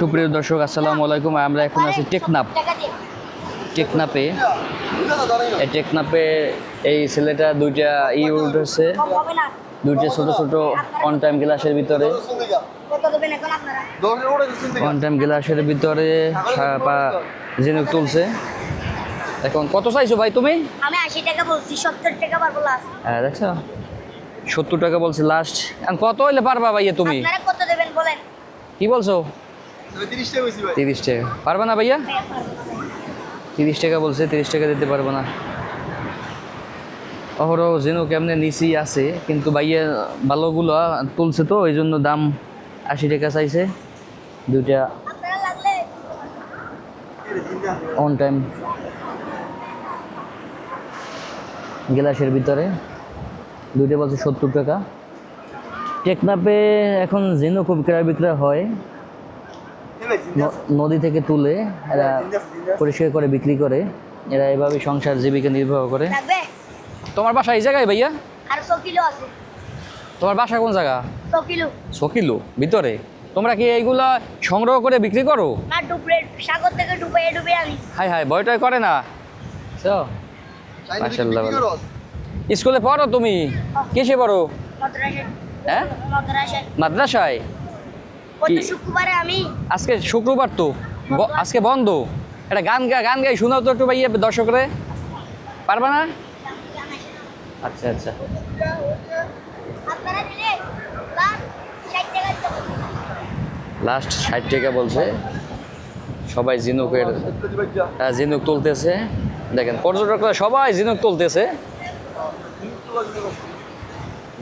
সুপ্রিয় দর্শক আসসালামু আলাইকুম। আমরা এখন আছি টেকনাপ টেকনাপে এই টেকনাপে এই ছেলেটা দুইটা ই উঠেছে দুইটা ছোট ছোট অন টাইম গ্লাসের ভিতরে। অন টাইম গ্লাসের ভিতরে ঝিনুক তুলছে। এখন কত চাইছো ভাই তুমি? আমি আশি টাকা বলছি সত্তর টাকা পারব লাস্ট হ্যাঁ দেখছ? সত্তর টাকা বলছি লাস্ট কত হইলে পারবা ভাইয়া তুমি? আপনারা কত কি বলছো? তিরিশ টাকা পারবা না ভাইয়া। তিরিশ টাকা বলছে, তিরিশ টাকা দিতে পারব না। অহরহ যেন কেমনে নিচি আছে, কিন্তু ভাইয়া ভালোগুলো তুলছে তো, ওই জন্য দাম আশি টাকা চাইছে। দুইটা অন টাইম গ্লাসের ভিতরে। দুইটা বলছে সত্তর টাকা। টেকনাপে এখন যেন খুব ক্রয় বিক্রয় হয় নদী থেকে তুলে এরা পরিষ্কার করে বিক্রি করে। এরা এভাবে সংসার জীবিকা নির্বাহ করে। তোমার বাসা এই জায়গায় ভাইয়া? আর ছ আছে। তোমার বাসা কোন জায়গা? সকিলো। ভিতরে? তোমরা কি এইগুলা সংগ্রহ করে বিক্রি করো? সাগর থেকে ডুবে ডুবে আনি। হাই হাই ভয়টয় করে না। মাশাআল্লাহ, স্কুলে পড়ো তুমি? কিসে পড়ো? হ্যাঁ? মাদ্রাসায়? শুক্রবারে আমি। আজকে শুক্রবার তো। আজকে বন্ধ। এটা গান গান গাই শোনাও তো একটু ভাইয়া দর্শকরে। পারবা না? আচ্ছা আচ্ছা। লাস্ট ষাট টাকা বলছে। সবাই জিনুকের জিনুক তুলতেছে। দেখেন পর্যটকরা সবাই জিনুক তুলতেছে।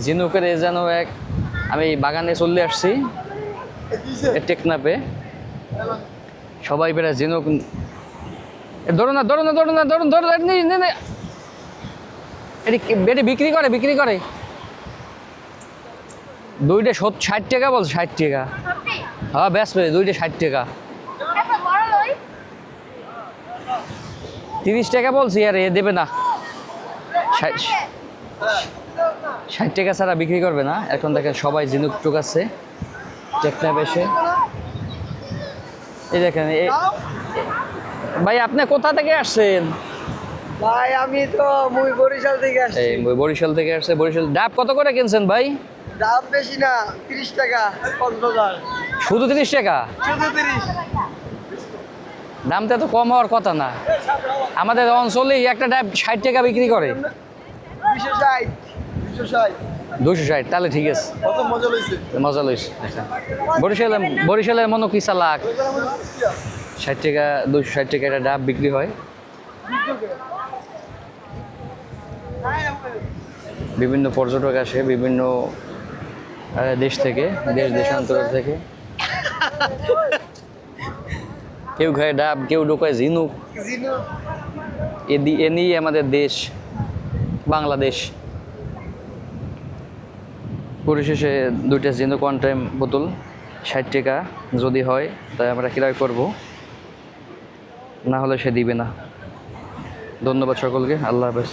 জিনুকের এ যেন এক আমি বাগানে চলে আসছি টেকনাপে সবাই জিনুক এ ধরো না ধরো না ধরো না ধরুন ধরো। এটি বিক্রি করে বিক্রি করে দুইটা সত ষাট টাকা বল ষাট টাকা? হ্যাঁ ব্যাস দুইটা ষাট টাকা বড়? তিরিশ টাকা বলছি আর এ দেবে না ষাট টাকা ছাড়া বিক্রি করবে না। এখন দেখেন সবাই ঝিনুক টুকাচ্ছে টেকনাপ এসে। এই দেখেন ভাই আপনি কোথা থেকে আসছেন? ভাই আমি তো মুই বরিশাল থেকে আসছি। এই বরিশাল থেকে আসছে। বরিশাল ডাব কত করে কিনছেন ভাই? দাম বেশি না তিরিশ টাকা কক্সবাজার শুধু তিরিশ টাকা? শুধু তিরিশ। দামটা তো কম হওয়ার কথা না। আমাদের অঞ্চলেই একটা ডাব ষাট টাকা বিক্রি করে। দুশো ষাট দুশো ষাট। তাহলে ঠিক আছে। মজা লইস বরিশালে বরিশালের মনে কিসা লাখ ষাট টাকা দুশো ষাট টাকা একটা ডাব বিক্রি হয়। বিভিন্ন পর্যটক আসে বিভিন্ন দেশ থেকে দেশ দেশান্তর থেকে। কেউ খায় ডাব কেউ ঢোকায় ঝিনুক। এ নিয়ে আমাদের দেশ বাংলাদেশ। পরিশেষে দুইটা জিন্দু কোয়ান্টাইম টাইম বোতল, ষাট টাকা যদি হয়, তাই আমরা ক্রয় করব। না হলে সে দিবে না। ধন্যবাদ সকলকে, আল্লাহ হাফেজ।